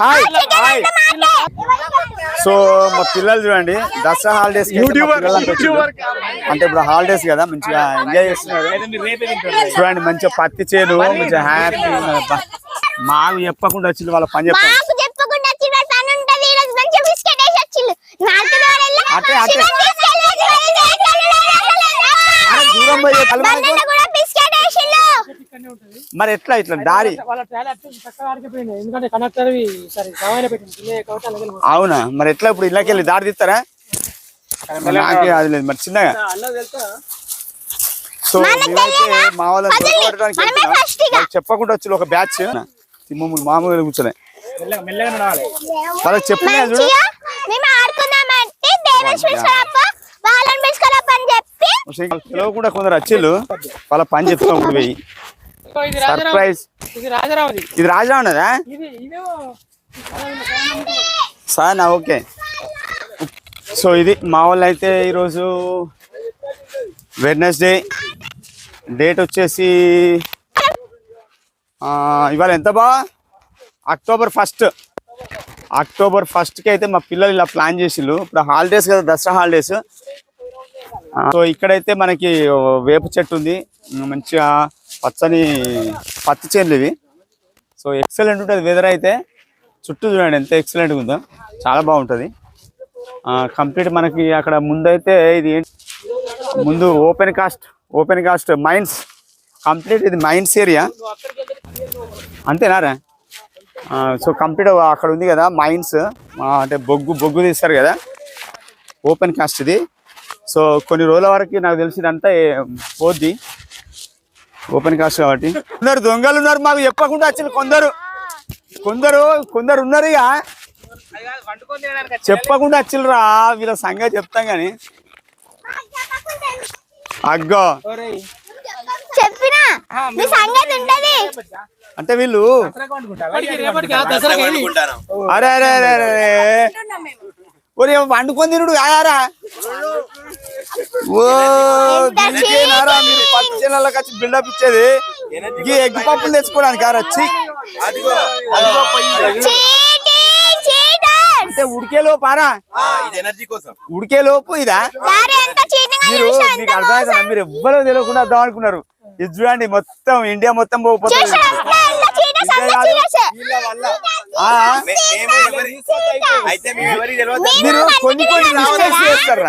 Hi. Hi. So మా పిల్లలు చూడండి దసరా హాలిడేస్ అంటే ఇప్పుడు హాలిడేస్ కదా మంచిగా ఎంజాయ్ చేస్తున్నారు. చూడండి మంచిగా పత్తి చేను మంచిగా హ్యాపీ మాకు చెప్పకుండా వచ్చింది వాళ్ళ పని చెప్పండి. మాకు చెప్పకుండా వచ్చిన పని మరి ఎట్లా ఇట్లా దారి. అవునా? మరి ఎట్లా ఇప్పుడు ఇళ్ళకి వెళ్ళి దారి తీస్తారా? నాకే అది లేదు. మరి చిన్నగా. సో మేమైతే మా వాళ్ళని చెప్పకుండా వచ్చి ఒక బ్యాచ్ తిమ్మములు మామూలుగా కూర్చోలే వాళ్ళకి చెప్పినా చూడు. పిలవకుండా కొందరు వచ్చిళ్ళు. వాళ్ళ పని చెప్తాం ఇప్పుడు పోయి. సర్ప్రైజ్. ఇది సార్ నా ఓకే. సో ఇది మా వాళ్ళు అయితే ఈరోజు వెడ్నెస్డే. డేట్ వచ్చేసి ఇవాళ ఎంత బా? October first. అక్టోబర్ ఫస్ట్కి అయితే మా పిల్లలు ఇలా ప్లాన్ చేసిళ్ళు. ఇప్పుడు హాలిడేస్ కదా దసరా హాలిడేస్. సో ఇక్కడైతే మనకి వేప చెట్టు ఉంది. మంచిగా పచ్చని పత్తి చేనులు ఇవి. సో ఎక్సలెంట్ ఉంటుంది వెదర్ అయితే. చుట్టూ చూడండి ఎంత ఎక్సలెంట్గా ఉందో. చాలా బాగుంటుంది. కంప్లీట్ మనకి అక్కడ ముందైతే ఇది ఏంటి? ముందు open cast open cast mines. Complete ఇది మైన్స్ ఏరియా. అంతేనారా సో కంప్లీట్ అక్కడ ఉంది కదా మైన్స్. అంటే బొగ్గు బొగ్గు తీస్తారు కదా. ఓపెన్ కాస్ట్ ఇది. సో కొన్ని రోజుల వరకు నాకు తెలిసిందంతా పోద్ది. ఓపెన్ కాస్ట్ కాబట్టి. కొందరు దొంగలు ఉన్నారు మాకు చెప్పకుండా వచ్చిన కొందరు. కొందరు కొందరు ఉన్నారు ఇక. చెప్పకుండా వచ్చిల్రా వీళ్ళ సంగతి చెప్తాం కానీ అగ్గో. అంటే వీళ్ళు అరే అరే అరే అరే. ఒరే వండుకొని తినుడు కాయారా ఓ దీనికేనారా మీరు పచ్చి వచ్చి బిల్డప్ ఇచ్చేది. ఈ ఎగ్ పప్పులు తెచ్చుకోవడానికి కారా? వచ్చి అంటే ఉడికే లోపు ఆరా? ఇది ఎనర్జీ కోసం. ఉడికే లోపు ఇదా? దారి ఎంత చీటింగ్ మీరు మీకు అర్థమవుతుందా మీరు ఎవ్వరూ తెలియకుండా వద్దాం అనుకున్నారు. ఇది చూడండి మొత్తం ఇండియా మొత్తం పోతుంది మీరు కొన్ని కొన్ని మిస్టేక్స్ చేస్తారు?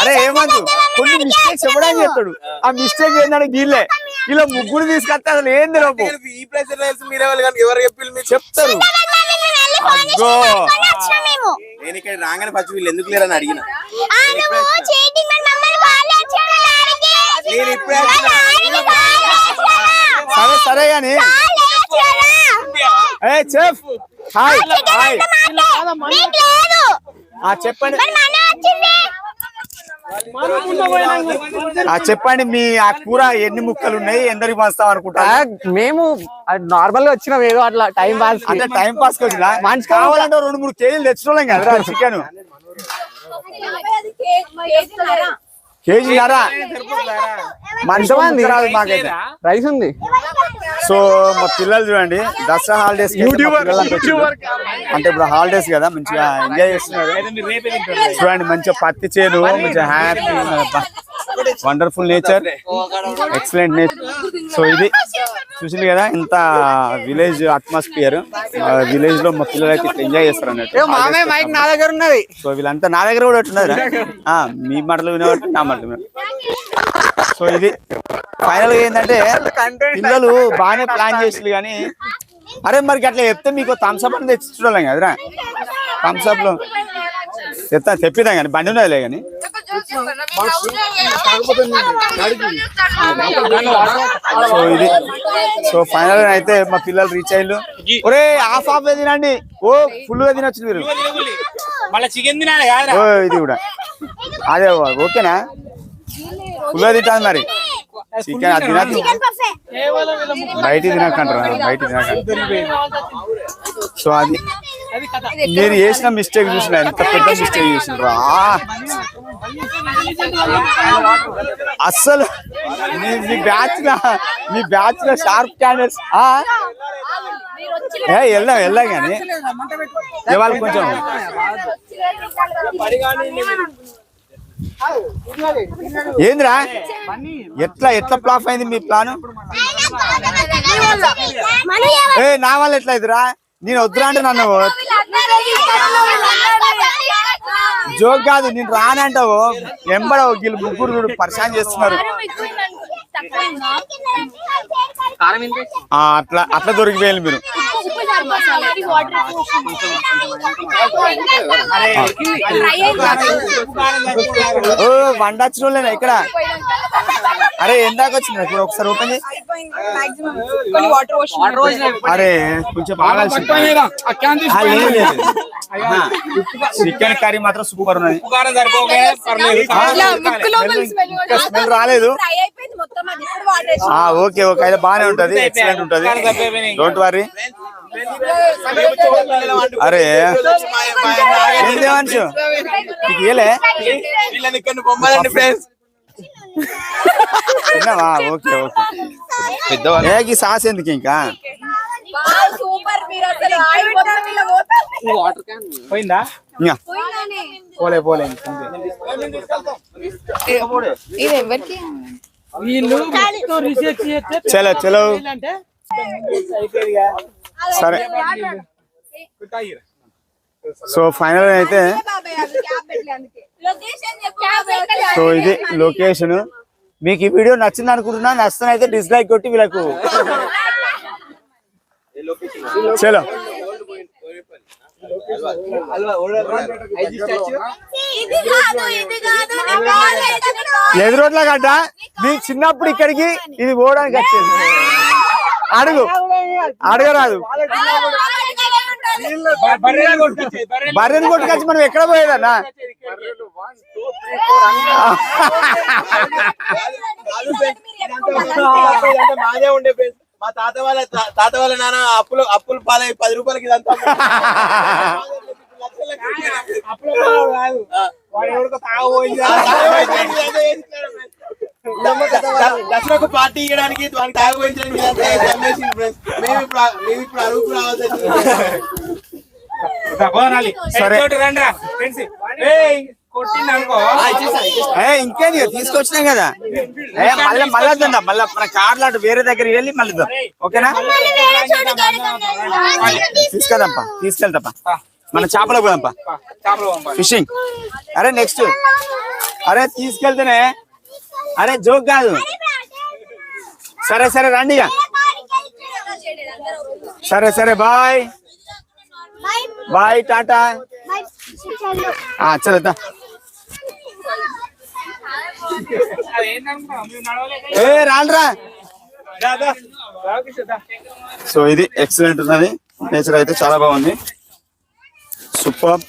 అరే ఏమంటు కొన్ని మిస్టేక్స్ ఇవ్వడానికి చెప్తాడు? ఆ మిస్టేక్ ఏంటంటే గీళ్ళే ఇలా ముగ్గురు తీసుకొస్తే అసలు ఏం తెలియదు? ఈ ప్లేస్ తెలుసు మీరే వాళ్ళు కానీ ఎవరు చెప్పి చెప్తారు. అగ్గో నేను ఇక్కడ రాగానే ఫస్ట్ వీళ్ళు ఎందుకు లేరని అడిగిన? సరే సరే వచ్చారా? ఏ చెఫ్! హాయ్. హాయ్. ఆ చెప్పండి. మరి మన వచ్చింది. ఆ చెప్పండి మీ ఆ కూర ఎన్ని ముక్కలు ఉన్నాయి? ఎందరికి పంచుతాం అనుకుంటా మేము నార్మల్గా వచ్చినాం ఏదో అట్లా టైం పాస్ అంటే టైం పాస్ వచ్చినా? మనిషికి కావాలంటే రెండు మూడు కేజీలు తెచ్చుకోలేం కదా చికెన్. కేజీన్నరా? మనిషి ఎంతమంది? రాదు మాకైతే. రైస్ ఉంది. సో మా పిల్లలు చూడండి దసరా హాలిడేస్ అంటే ఇప్పుడు హాలిడేస్ కదా మంచిగా ఎంజాయ్ చేస్తున్నారు. చూడండి మంచిగా పత్తి చేను మంచిగా happy wonderful nature excellent nature so ఇది చూసింది కదా ఇంత విలేజ్ అట్మాస్ఫియర్ విలేజ్లో మా పిల్లలు అయితే ఎంజాయ్ చేస్తారు ఏ మామే మైక్ అన్నట్టు నా దగ్గర ఉన్నది. సో వీళ్ళంతా నా దగ్గర కూడా ఉన్నది మీ మాటలు వినేవాళ్ళు నా మాటలు వినే సో ఇది ఫైనల్గా ఏంటంటే పిల్లలు బాగానే ప్లాన్ చేసింది కానీ అరే మరి అట్లా చెప్తే మీకు థమ్స్అప్ అని తెచ్చి చూడాలి కదరా థమ్స్అప్లో. చెప్తా తెప్పిదాం కానీ బండి ఉన్నదిలే కానీ. సో ఇది సో ఫైనల్ అయితే మా పిల్లలు రీచ్ అయ్యారు ఒరే హాఫ్ హాఫ్ తినండి. ఓ ఫుల్గా తినొచ్చు మీరు. ఓ ఇది కూడా. అదే ఓకేనా? ఫుల్గా తింటాను మరి. చికెన్ అది ముగ్గురు బయట తినకంటారా బయట తినకంటారు సో అది మీరు చేసిన మిస్టేక్ చూసిన ఎంత పెద్ద మిస్టేక్ చేసినరా. అస్సలు మీ మీ బ్యాచ్ మీ బ్యాచ్లో షార్ప్ క్యాండిడేట్స్ ఏ వెళ్దాం వెళ్దాం కానీ ఇవాళ కొంచెం ఏందిరా? ఎట్లా ఎట్లా ఫ్లాప్ అయింది మీ ప్లాన్ ఏ నా వల్ల ఎట్లా అయిందిరా నేను వద్దురా అంటే నన్ను జోక్ కాదు నేను రానంటావు. ఎంబడ వీళ్ళు ముగ్గురు చూడు పరిశాన్ చేస్తున్నారు. అట్లా అట్లా దొరికిపోయారు మీరు. ఓ వండొచ్చిన వాళ్ళేనా ఇక్కడ? అరే ఎందాక వచ్చింది? ఇప్పుడు ఒకసారి ఓపెన్ అరే కొంచెం బాగా. చికెన్ కర్రీ మాత్రం సూపర్ ఉన్నది. రాలేదు. Okay okay. అయితే బాగానే ఉంటది. ఎక్సలెంట్ ఉంటది. డోంట్ వరీ అరే. మనిషి? నీకు తిన్నావా? Okay okay. సాస్ ఎందుకు ఇంకా? సూపర్ మీరు అసలు ఆయిల్ మొత్తం ఇలా పోతుంది వాటర్ క్యాన్ పోయిందా? ఇంకా. పోలే పోలే ఇది ఎవరికి? వీళ్ళు మొత్తం రీసెర్చ్ చేస్తే చలో చలో. అంటే సరే. సో ఫైనల్ అయితే లొకేషన్ సో ఇది లొకేషన్ మీకు ఈ వీడియో నచ్చింది అనుకుంటున్నా నచ్చిన అయితే డిస్లైక్ కొట్టి వీళ్ళకు. చలో. ఇది కాదు ఇది కాదు. నీ కాల్ ఎక్కడ? ఎదు రోడ్ల గడ్డ మీ చిన్నప్పుడు ఇక్కడికి ఇది పోవడానికి వచ్చేది అడుగు అడగరాదు బర్రెని కొట్టుకొచ్చి మనం ఎక్కడ పోయేదన్నా మాదే ఉండే మా తాత వాళ్ళ తాత వాళ్ళ నాన్న అప్పులు అప్పులు పాలై పది రూపాయలకి ఇదంతా దసరాకు పార్టీ ఇవ్వడానికి జమ్మేసింది ఫ్రెండ్స్ మేము ఇప్పుడు ఇప్పుడు సరే. ఇంకేంది ఇక తీసుకొచ్చినాం కదా. ఏ మళ్ళీ మళ్ళీ వద్దా మళ్ళీ మన కార్లు అటు వేరే దగ్గరికి వెళ్ళి మళ్ళీ. ఓకేనా? తీసుకెళ్దాంపా. తీసుకెళ్తాపా మన చేపలకు పోదాంపా. ఫిషింగ్. అరే నెక్స్ట్ అరే తీసుకెళ్తేనే అరే జోక్ కాదు. సరే సరే రండి ఇక. సరే సరే బాయ్. బాయ్ టాటా. ఆ, చలో ఏ రాండ్రా. సో ఇది ఎక్సలెంట్ ఉన్నది. నేచర్ అయితే చాలా బాగుంది. సూపర్.